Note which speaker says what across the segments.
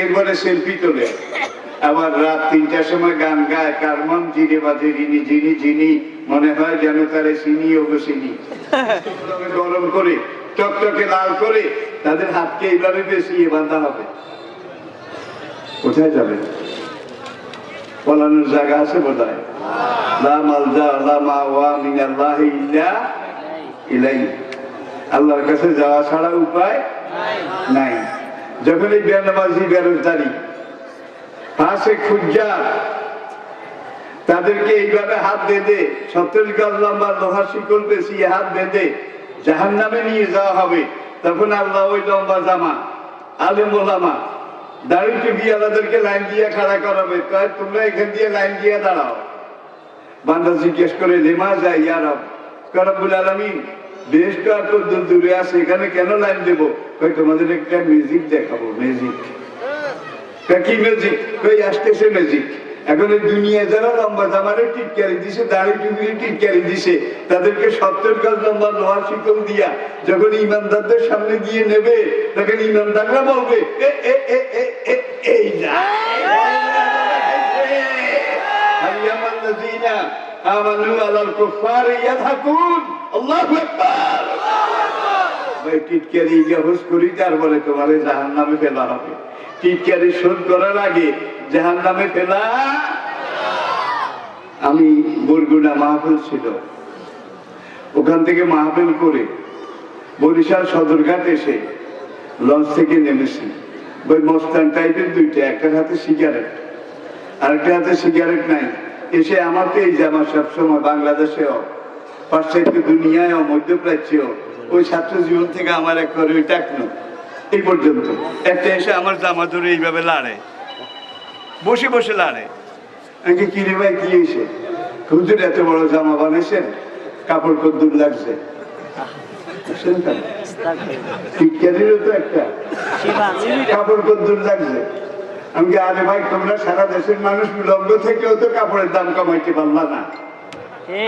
Speaker 1: এরপরে সেলফি তোলে। আবার রাত তিনটার সময় গান গায় কার মন জিরে বাজে রিনি জিনি জিনি মনে হয় যেন তারে চিনি ও চিনি। গরম করে টকটকে লাল করে তাদের হাতকে এইভাবে বেশিয়ে বাঁধা হবে। কোথায় যাবে? পলানোর জায়গা আছে বোধ হয় লা মালজা লা মাওয়া মিনাল্লাহি ইল্লা ইলাইহি। আল্লাহর কাছে যাওয়া ছাড়া উপায় নাই। যখন এই বেনামাজি বেরোজগারি, পাশে খুঁজা তাদেরকে এইভাবে হাত বেঁধে সত্তর গজ লম্বা লোহার শিকল পেঁচিয়ে হাত বেঁধে জাহান নামে নিয়ে যাওয়া হবে, তখন আল্লাহ ওই লম্বা জামা আলেম ওলামা দাড়ি টুপি আলাদেরকে লাইন দিয়ে খাড়া করাবে তোমরা এখান দিয়ে লাইন দিয়ে দাঁড়াও। বান্দা জিজ্ঞেস করে লেমা যায় ইয়ারব করবুল আলমিন, বেশ কত দূর দূরে আছে, এখানে কেন লাইন দেবো? কই, তোমাদের একটা মিউজিক দেখাবো মিউজিক কি ম্যাজিক কই আসতেছে ম্যাজিক এখন দুনিয়া যারা লম্বা জামারে টিটকারি দিছে, দাড়ি টুকরি টিটকারি দিছে, তাদেরকে লম্বা শিকল দিয়া যখন ইমানদারদের সামনে গিয়ে নেবে, তখন ইমানদাররা বলবে এই না আমানু আলাল কুফারি ইয়াদহাকুন আল্লাহু আকবার। টিটকারি গহস করি তারপরে তোমারে জাহান্নামে ফেলা হবে। টিটকারি শোধ করার আগে জাহান নামে ফেলা। আমি বরগুনা মাহফিল ছিল। ওখান থেকে মাহফিল করে বরিশাল সদরঘাট এসে লঞ্চ থেকে নেমেছি। ওই মস্তান টাইপের দুইটা, একটা হাতে সিগারেট, আরেকটা হাতে সিগারেট নাই। এসে আমাকে এই জামা সবসময় বাংলাদেশেও, পাশ্চাত্য দুনিয়ায়ও, মধ্যপ্রাচ্যেও ওই ছাত্র জীবন থেকে আমার একবার ওই টাকনো এই পর্যন্ত। একটা এসে আমার জামা ধরে এইভাবে লাড়ে। বসে বসে লাড়ে। আমি কিরে ভাই কি এসে হুজুর এত বড় জামা বানাইছেন কাপড় কত দূর লাগছে বুঝছেন তো? একটা। কাপড় কত দূর লাগছে। আমি কি, আরে ভাই তোমরা সারা দেশের মানুষ লগ্ন থেকেও তো কাপড়ের দাম কমাইতে পারলা না।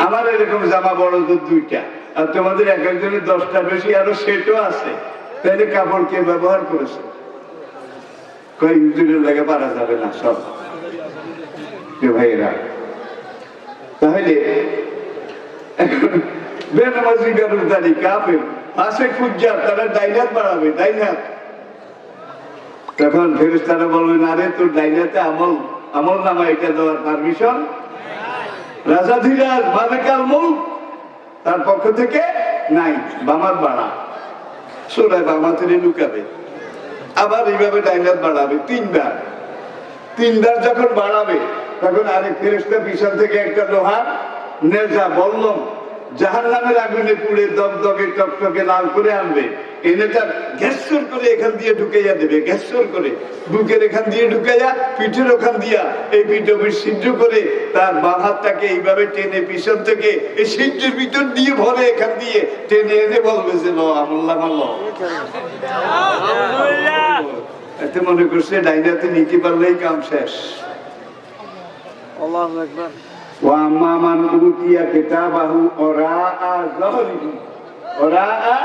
Speaker 1: আমার এরকম জামা বড় দুইটা। আর তোমাদের এক একজনের দশটা বেশি আরও সেটও আছে। তাহলে কাপড় কে ব্যবহার করেছে? কই হুজুরের লেগে পারা যাবে না সব। যে ভাইয়েরা, তাহলে বেনামাজি বেরোজগারি কাপের পাশে খুঁজা তারা ডাইনাত বাড়াবে, ডাইনাত। তখন ফেরেস তারা তোর ডাইনাতে আমল আমল নামা এটা দেওয়ার পারমিশন রাজা ধীরাজ মালিকাল মুখ তার পক্ষ থেকে নাই, বামার বাড়া। সোনায় বামা তিনি লুকাবে। আবার এইভাবে ডাইলার বাড়াবে, তিনবার। তিনবার যখন বাড়াবে, তখন আরেক ফেরেস্তা পিছন থেকে একটা লোহার নেজা বললম জাহান নামের আগুনে পুড়ে দগদগে টকটকে লাল করে আনবে। এনে তার গ্যাসর করে এখান দিয়ে ঢুকাইয়া দেবে গ্যাসর করে। বুকের এখান দিয়ে ঢুকাইয়া পিঠের ওখান দিয়া এই পিঠবির সিদ্ধ করে তার বাঁ হাতটাকে এইভাবে টেনে পিছন থেকে এই সিদ্ধের ভিতর দিয়ে ভরে এখান দিয়ে টেনে এনে বলবে যে আমল্লা মাল্ল এতে মনে করছে ডাইনাতে নিতে পারলেই কাম শেষ।
Speaker 2: আল্লাহু
Speaker 1: ওরাআ যাহরিহি ওরাআ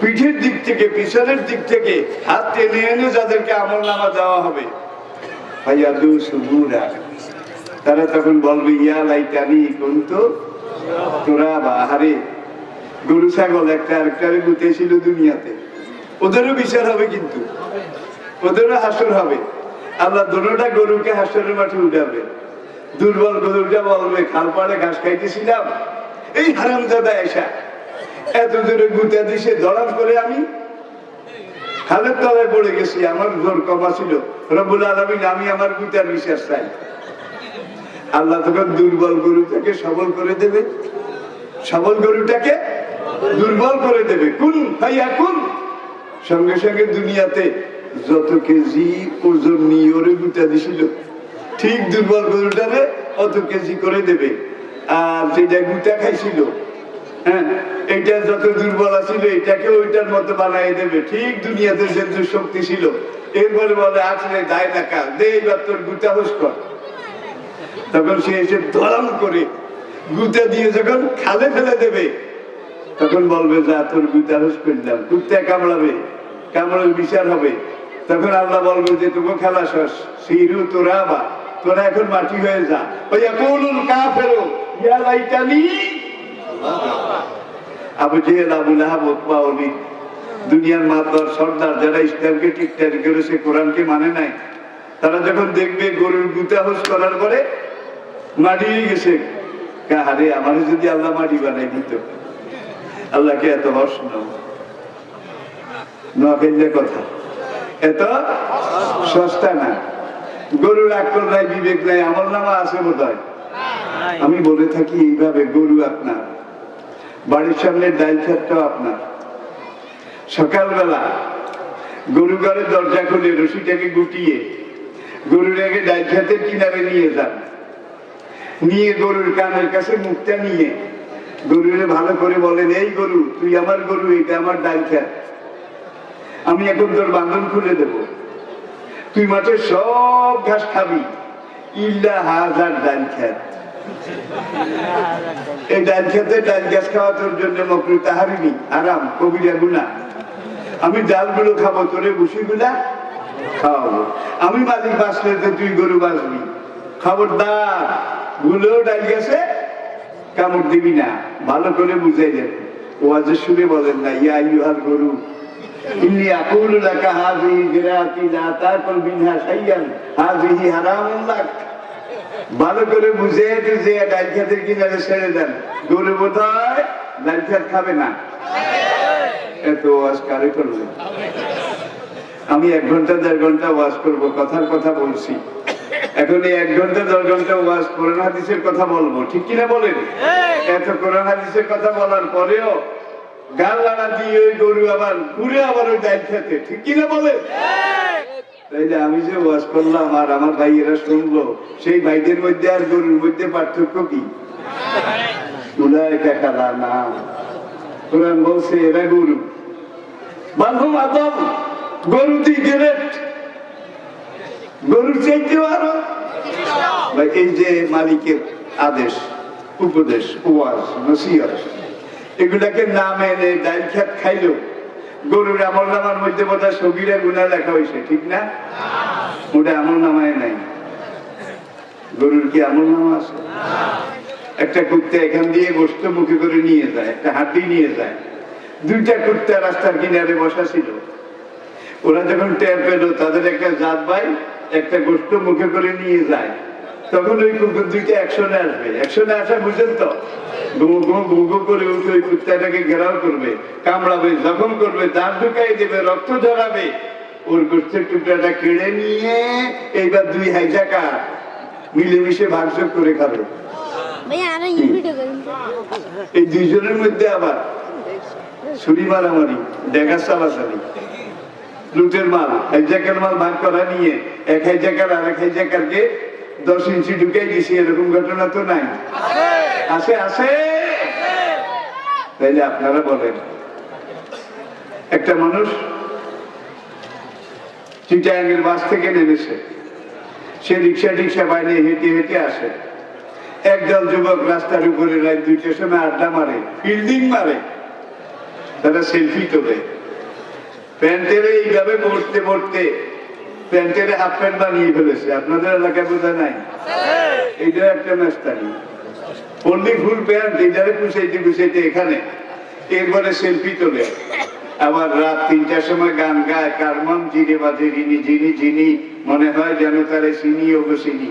Speaker 1: পিঠের দিক থেকে, পিছনের দিক থেকে হাত টেনে এনে যাদেরকে আমল নামা দেওয়া হবে। তারা তখন বলবে, ইয়া লাইটানি কুনতু তোরা বাহারে। গরু, ছাগল একটা আরেকটারে গুতেছিল দুনিয়াতে। ওদেরও বিচার হবে কিন্তু। ওদেরও হাসর হবে। আল্লাহ দোনোটা গরুকে হাসরের মাঠে উঠাবে। দুর্বল গরুটা বলবে, খাল পাড়ে ঘাস খাইতেছিলাম। এই হারাম দাদা এসা। এত দূরে গুতা দিছে দড়াম করে আমি খালের তলায় পড়ে গেছি, আমার জোর কমা ছিল। রবুল আলমিন, আমি আমার গুতার বিশ্বাস চাই। আল্লাহ তখন দুর্বল গরুটাকে সবল করে দেবে। সবল গরুটাকে দুর্বল করে দেবে। কোন ভাইয়া কোন সঙ্গে সঙ্গে দুনিয়াতে যত কেজি ওজন নিয়ে ওরে গুটা দিছিল, ঠিক দুর্বল গরুটারে অত কেজি করে দেবে। আর যেটা গুটা খাইছিল হ্যাঁ এটা যত দুর্বল আছিল, এটাকে ওইটার মতো বানাই দেবে। ঠিক দুনিয়াতে যে শক্তি ছিল, এরপরে বলে, আসলে দায় টাকা দে তোর গুটা হুস কর। তখন সে এসে ধরাম করে গুতা দিয়ে যখন খালে ফেলে দেবে, তখন বলবে, যা তোর গুতা হুস করলাম কুত্তা কামড়াবে, কামড়ের বিচার হবে। তখন আল্লাহ বলবে যে তুমি খেলা শস সিরু তোরা বা তোরা এখন মাটি হয়ে যা। ওই কাফেরু ইয়া লাইতানি আবু জেহেল, আবু লাহাব দুনিয়ার মাতবার সর্দার যারা ইসলামকে টিকটাক করেছে, কোরআনকে মানে নাই, তারা যখন দেখবে গরুর গুতা হোস করার পরে মাটি হয়ে গেছে। কাহারে আমার যদি আল্লাহ মাটি বানাই দিত। আল্লাহকে এত হর্ষ নোয়াখাইলে কথা। এত সস্তা না। গরুর আকল নাই, বিবেক নাই, আমার নামা আছে বোধ আমি বলে থাকি এইভাবে গরু আপনার। বাড়ির সামনে ডাইল ছাদটাও আপনার। সকালবেলা গরু ঘরের দরজা খুলে রশিটাকে গুটিয়ে গরুর আগে ডাইল ছাদের কিনারে নিয়ে যান। নিয়ে গরুর কানের কাছে মুখটা নিয়ে গরুরে ভালো করে বলেন, এই গরু, তুই আমার গরু, এটা আমার ডাইল খেত আমি এখন তোর বান্ধন খুলে দেব। তুই মাঠে সব ঘাস খাবি। ইল্লা হাজার ডাল খেত এই ডাল খেতে গ্যাস জন্য তাহারিনি আরাম কবিরা গুনা আমি ডালগুলো খাব, তোরে গুলা খাওয়াবো। আমি মালিক বাঁচলে তো তুই গরু বাঁচবি খবরদারগুলো ডাল গেছে কামড় দিবি না। ভালো করে বুঝাই দেন ওয়াজের শুনে বলেন না, ইয়া ইউহার গরু। ইন্নি আকুলু লাকা হাযিহি জিরাতি লা তাকুল শাইয়ান ভালো করে বুঝে যে ডাল খেতের কিনারে ছেড়ে দেন। গরু বোধ হয় ডাল খেত খাবে না। এত ওয়াজ কারে করবে আমি এক ঘণ্টা, দেড় ঘণ্টা ওয়াজ করব, কথার কথা বলছি। এখন এই এক ঘণ্টা, দেড় ঘণ্টা ওয়াজ কোরআন হাদিসের কথা বলব, ঠিক কিনা বলেন? এত কোরআন হাদিসের কথা বলার পরেও গাল লাড়া দিয়ে ওই গরু আবার ঘুরে আবার ওই ডাইল খেতে ঠিক কিনা বলেন? তাই যে আমি যে ওয়াজ করলাম আর আমার ভাইয়েরা শুনলো, সেই ভাইদের মধ্যে আর গরুর মধ্যে পার্থক্য কি? গরু। বান্ধব গরুর আরও। এই যে মালিকের আদেশ, উপদেশ এগুলাকে না মেনে ডাইল খেত খাইলো গরুর আমল নামার মধ্যে বোধহয় সবিরা গুণা লেখা হয়েছে ঠিক না? ওটা আমল নামায় নাই। গরুর কি আমল নামা আছে? একটা কুত্তা এখান দিয়ে গোস্ত মুখে করে নিয়ে যায়, একটা হাতি নিয়ে যায়। দুইটা কুত্তা রাস্তার কিনারে বসা ছিল। ওরা যখন টের পেল, তাদের একটা জাত ভাই একটা গোস্ত মুখে করে নিয়ে যায়। তখন ওই কুকুর দুইটা একশনে আসবে। একশনে আসা বুঝেন তো? গু গু গু গু করে উঠে ওই কুত্তাটাকে ঘেরাও করবে কামড়াবে জখম করবে দাঁত ঢুকাই দেবে রক্ত ঝরাবে। ওর গোস্তের টুকরাটা কেড়ে নিয়ে এইবার দুই হাইজাকা মিলেমিশে ভাগযোগ করে খাবে।
Speaker 2: ভাইয়া আরও এই ভিডিও করুন।
Speaker 1: এই দুইজনের মধ্যে আবার ছুরি মারামারি দেখা চালাচালি লুটের মাল হাইজাকার মাল ভাগ করা নিয়ে এক হাইজাকার আর এক হাইজাকারকে দশ ইঞ্চি ঢুকাই দিছি এরকম ঘটনা তো নাই। আছে আছে। তাইলে আপনারা বলেন। একটা মানুষ চিটাঙ্গের বাস থেকে নেমেছে। সে রিক্সা টিক্সা বাইরে হেঁটে হেঁটে আসে। একদল যুবক রাস্তার উপরে রাত দুইটার সময় আড্ডা মারে ফিল্ডিং মারে। তারা সেলফি তোলে। প্যান্টের এইভাবে পড়তে পড়তে প্যান্টের হাফ প্যান্ট বানিয়ে ফেলেছে। আপনাদের এলাকায় বোঝা নাই? এইটা একটা মেস্তানি। পড়লি ফুল প্যান্ট লিডারে পুষাইতে পুষাইতে এখানে। এরপরে সেলফি তোলে। আবার রাত তিনটার সময় গান গায় কারমন জিরে বাজে, রিনি জিনি জিনি মনে হয় যেন তারে চিনি ওগো চিনি।